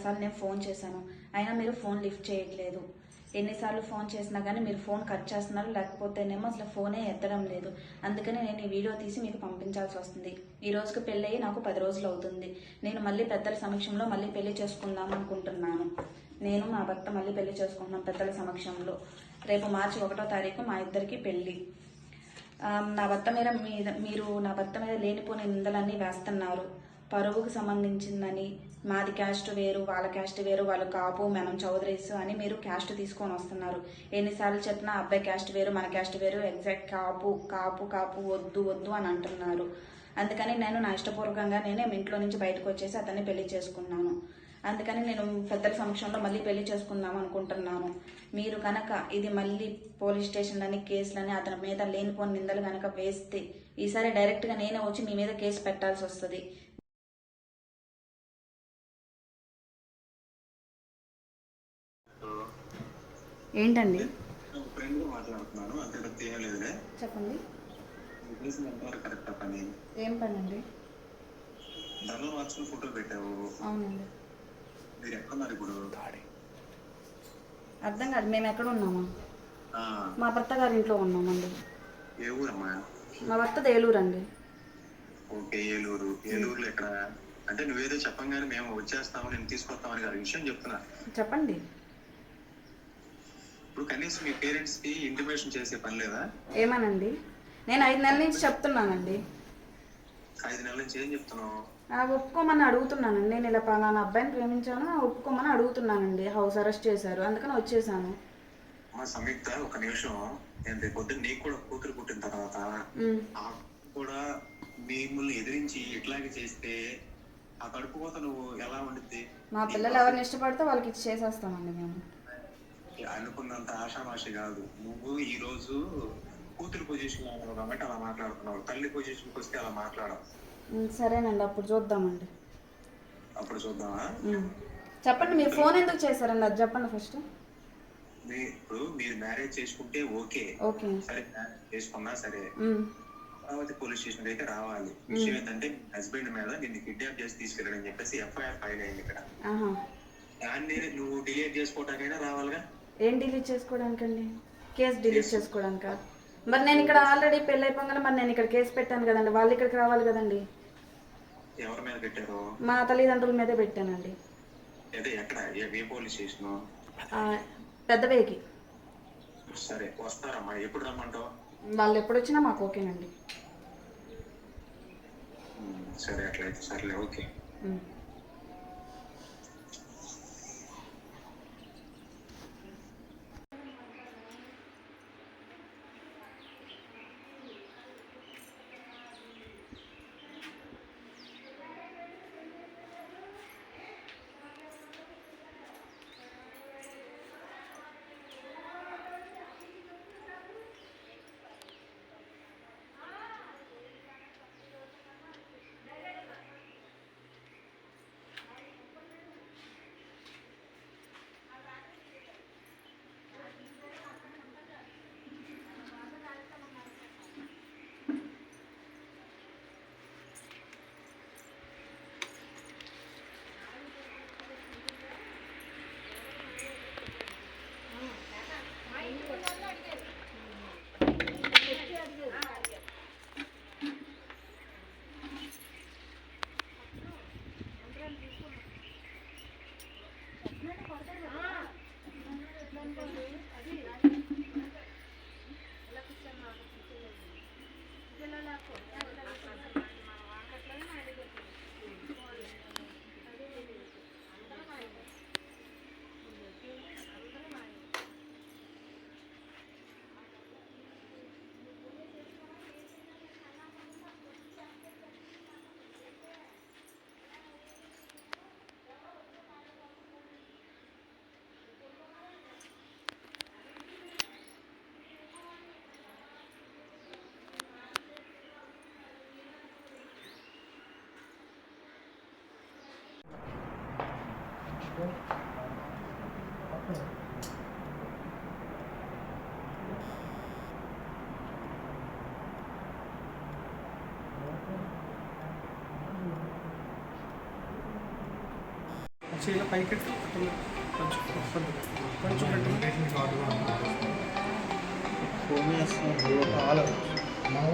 ఒకసారి నేను ఫోన్ చేశాను. అయినా మీరు ఫోన్ లిఫ్ట్ చేయట్లేదు. ఎన్నిసార్లు ఫోన్ చేసినా కానీ మీరు ఫోన్ కట్ చేస్తున్నారు లేకపోతేనేమో అసలు ఫోనే ఎత్తడం లేదు. అందుకనే నేను ఈ వీడియో తీసి మీకు పంపించాల్సి వస్తుంది. ఈ రోజుకి పెళ్ళయి నాకు పది రోజులు అవుతుంది. నేను మళ్ళీ పెద్దల సమక్షంలో మళ్ళీ పెళ్ళి చేసుకుందాం అనుకుంటున్నాను. నేను మా భర్త మళ్ళీ పెళ్ళి చేసుకుంటున్నాం పెద్దల సమక్షంలో. రేపు మార్చి ఒకటో తారీఖు మా ఇద్దరికి పెళ్ళి. నా భర్త మీద మీద మీరు నా భర్త మీద లేనిపోని నిందలన్నీ వేస్తున్నారు. పరువుకు సంబంధించిందని మాది క్యాస్ట్ వేరు వాళ్ళ క్యాస్ట్ వేరు వాళ్ళు కాపు మనం చౌదరీస్ అని మీరు క్యాస్ట్ తీసుకొని వస్తున్నారు. ఎన్నిసార్లు చెప్పినా అబ్బాయి క్యాస్ట్ వేరు మన క్యాస్ట్ వేరు ఎగ్జాక్ట్ కాపు కాపు కాపు వద్దు వద్దు అని అంటున్నారు. అందుకని నేను నా ఇష్టపూర్వకంగా నేనే ఇంట్లో నుంచి బయటకు వచ్చేసి అతన్ని పెళ్ళి చేసుకున్నాను. అందుకని నేను పెద్దల సమక్షంలో మళ్ళీ పెళ్ళి చేసుకుందాం అనుకుంటున్నాను. మీరు కనుక ఇది మళ్ళీ పోలీస్ స్టేషన్లని కేసులని అతని మీద లేనిపోని నిందలు కనుక వేస్తే ఈసారి డైరెక్ట్గా నేనే వచ్చి మీ మీద కేసు పెట్టాల్సి వస్తుంది. ఏంటండి? చెప్పండి. ఏం పని అండి ఫోటో పెట్టావు. అవునండి. మీరు ఎక్కడున్నారు ఇప్పుడు? అర్థం కాదు మేము ఎక్కడ ఉన్నామా? ఆ, మా భర్త గారి ఇంట్లో ఉన్నామండి. ఏ ఊరమ్మా? మా భర్త ఏలూరు అండి ఓకే ఏలూరు. ఏలూరులో ఎక్కడ? అంటే నువ్వేదో చెప్పంగానే మేము వచ్చేస్తాము నేను తీసుకొస్తామని కాదు విషయం చెప్తున్నా చెప్పండి. ఇప్పుడు కనీసం మీ పేరెంట్స్కి ఇంటిమేషన్ చేసే పని లేదా? ఏమనండి? నేను ఐదు నెలల నుంచి చెప్తున్నానండి. ఐదు నెలల నుంచి ఏం చెప్తున్నావు? ఒప్పుకోమని అడుగుతున్నానండి. నేను ఇలా పలానా అబ్బాయిని ప్రేమించాను ఒప్పుకోమని అడుగుతున్నానండి. హౌస్ అరెస్ట్ చేశారు అందుకని వచ్చేసాను. మా సంయుక్త ఒక నిమిషం. నేను రేపు పొద్దున్న నీకు కూడా కూతురు పుట్టిన తర్వాత ఆ కూడా మిమ్మల్ని ఎదిరించి ఇట్లాగే చేస్తే ఆ కడుపు కోత నువ్వు ఎలా ఉండిద్ది? మా పిల్లలు ఎవరిని ఇష్టపడితే వాళ్ళకి ఇచ్చి చేసేస్తామండి మేము. అనుకున్నంత ఆషామాషి కాదు. నువ్వు ఈ రోజు కూతురు పొజిషన్లో ఉన్నావు కాబట్టి అలా మాట్లాడుతున్నావు. తల్లి పొజిషన్కి వస్తే అలా మాట్లాడవు. సరేనండి అప్పుడు చూద్దామండి. అప్పుడు చూద్దామా. చెప్పండి మీరు ఫోన్ ఎందుకు చేశారండి? అది చెప్పండి ఫస్ట్. ఇప్పుడు మీరు మ్యారేజ్ చేసుకుంటే ఓకే. ఓకే. సరే చేసుకున్నా సరే. అమరావతి పోలీస్ స్టేషన్ అయితే రావాలి. విషయం ఏంటంటే హస్బెండ్ మీద నిన్ను కిడ్నాప్ చేసి తీసుకెళ్ళడం చెప్పేసి ఎఫ్ఐఆర్ ఫైల్ అయింది ఇక్కడ. దాన్ని నువ్వు డిలీట్ చేసుకోవటానికైనా రావాలిగా? ఏం డిలీట్ చేసుకోవడానికండి? కేసు డిలీట్ చేసుకోవడానికా? మరి నేను ఇక్కడ ఆల్రెడీ పెళ్ళి అయిపోగానే మరి నేను ఇక్కడ కేసు పెట్టాను కదండి వాళ్ళు ఇక్కడికి రావాలి కదండి. ఎవరి మీద పెట్టారు? మా తల్లిదండ్రుల మీదే పెట్టానండి. అదే ఎక్కడ? ఏ- ఏ పోలీస్ స్టేషన్? ఆ, పెద్దవేకి. సరే వస్తారమ్మా. ఎప్పుడు రమ్మంటావు? వాళ్ళు ఎప్పుడు వచ్చినా మాకు ఓకేనండి. సరే అట్లయితే సర్లే ఓకే.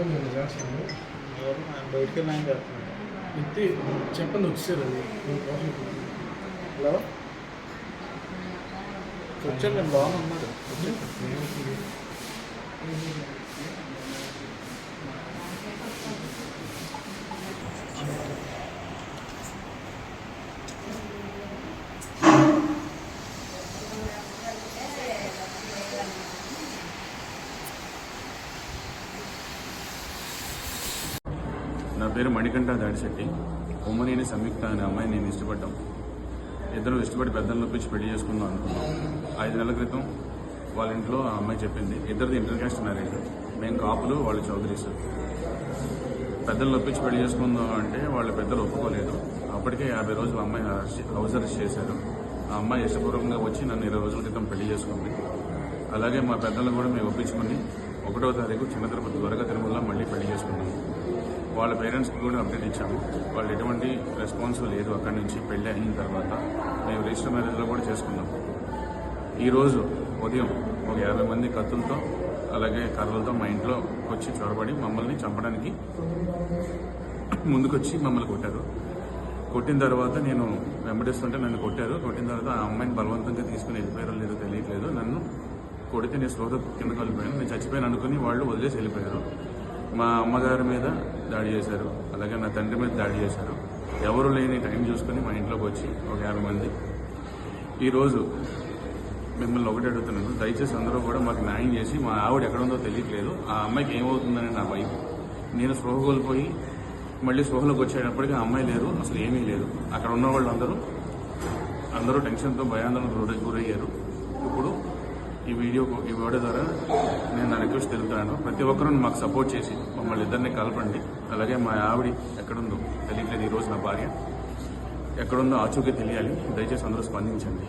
నేను చేస్తాను ఎవరు ఆయన బయటికి చెప్పండి వచ్చారు అది హలో? వచ్చాను నేను బాగున్నాడు నా పేరు మణికంఠ దాడిశెట్టి. ఉమ్మనేని సంయుక్త అనే అమ్మాయి నేను ఇష్టపడ్డాం. ఇద్దరు ఇష్టపడి పెద్దలను ఒప్పించి పెళ్ళి చేసుకుందాం అనుకున్నాం. ఐదు నెలల క్రితం వాళ్ళ ఇంట్లో ఆ అమ్మాయి చెప్పింది ఇద్దరిది ఇంటర్ క్యాస్ట్ మ్యారేజ్. మేము కాపులు వాళ్ళు చౌదరీస్. పెద్దలు ఒప్పించి పెళ్ళి చేసుకుందాం అంటే వాళ్ళ పెద్దలు ఒప్పుకోలేదు. అప్పటికే యాభై రోజులు అమ్మాయి హౌస్ అరెస్ట్ చేశారు. ఆ అమ్మాయి ఇష్టపూర్వకంగా వచ్చి నన్ను ఇరవై రోజుల క్రితం పెళ్ళి చేసుకుంది. అలాగే మా పెద్దలను కూడా మేము ఒప్పించుకుని ఒకటో తారీఖు చిన్న తిరుపతి త్వరగా తిరుమల మళ్ళీ పెళ్ళి చేసుకున్నాం. వాళ్ళ పేరెంట్స్కి కూడా అప్డేట్ ఇచ్చాము. వాళ్ళు ఎటువంటి రెస్పాన్స్ లేదు. అక్కడి నుంచి పెళ్ళి అయిన తర్వాత మేము రిజిస్టర్ మ్యారేజ్లో కూడా చేసుకున్నాం. ఈరోజు ఉదయం ఒక యాభై మంది కత్తులతో అలాగే కర్రలతో మా ఇంట్లో వచ్చి చొరబడి మమ్మల్ని చంపడానికి ముందుకొచ్చి మమ్మల్ని కొట్టారు. కొట్టిన తర్వాత నేను వెంబడిస్తుంటే నన్ను కొట్టారు. కొట్టిన తర్వాత ఆ అమ్మాయిని బలవంతంగా తీసుకుని వెళ్ళిపోయారో లేదో తెలియట్లేదు. నన్ను కొడితే నేను స్లోత కింద కలిపోయాను నేను చచ్చిపోయాను అనుకుని వాళ్ళు వదిలేసి వెళ్ళిపోయారు. మా అమ్మగారి మీద దాడి చేశారు. అలాగే నా తండ్రి మీద దాడి చేశారు. ఎవరు లేని టైం చూసుకుని మా ఇంట్లోకి వచ్చి ఒక యాభై మంది. ఈరోజు మిమ్మల్ని ఒకటి అడుగుతున్నాను. దయచేసి అందరూ కూడా మాకు న్యాయం చేసి మా ఆవిడ ఎక్కడుందో తెలియట్లేదు. ఆ అమ్మాయికి ఏమవుతుందని నా భయం. నేను స్పృహ కోల్పోయి మళ్ళీ స్పృహలోకి వచ్చేటప్పటికి ఆ అమ్మాయి లేరు. అసలు ఏమీ లేదు. అక్కడ ఉన్న వాళ్ళందరూ అందరూ టెన్షన్తో భయాందోళన గురయ్యారు. ఈ వీడియో ఈ వీడియో ద్వారా నేను నా రిక్వెస్ట్ తెలుపుతున్నాను. ప్రతి ఒక్కరూ మాకు సపోర్ట్ చేసి మమ్మల్ని ఇద్దరిని కలపండి. అలాగే మా ఆవిడ ఎక్కడుందో తెలియట్లేదు ఈరోజు నా భార్య. ఎక్కడుందో ఆచూకీ తెలియాలి. దయచేసి అందరూ స్పందించండి.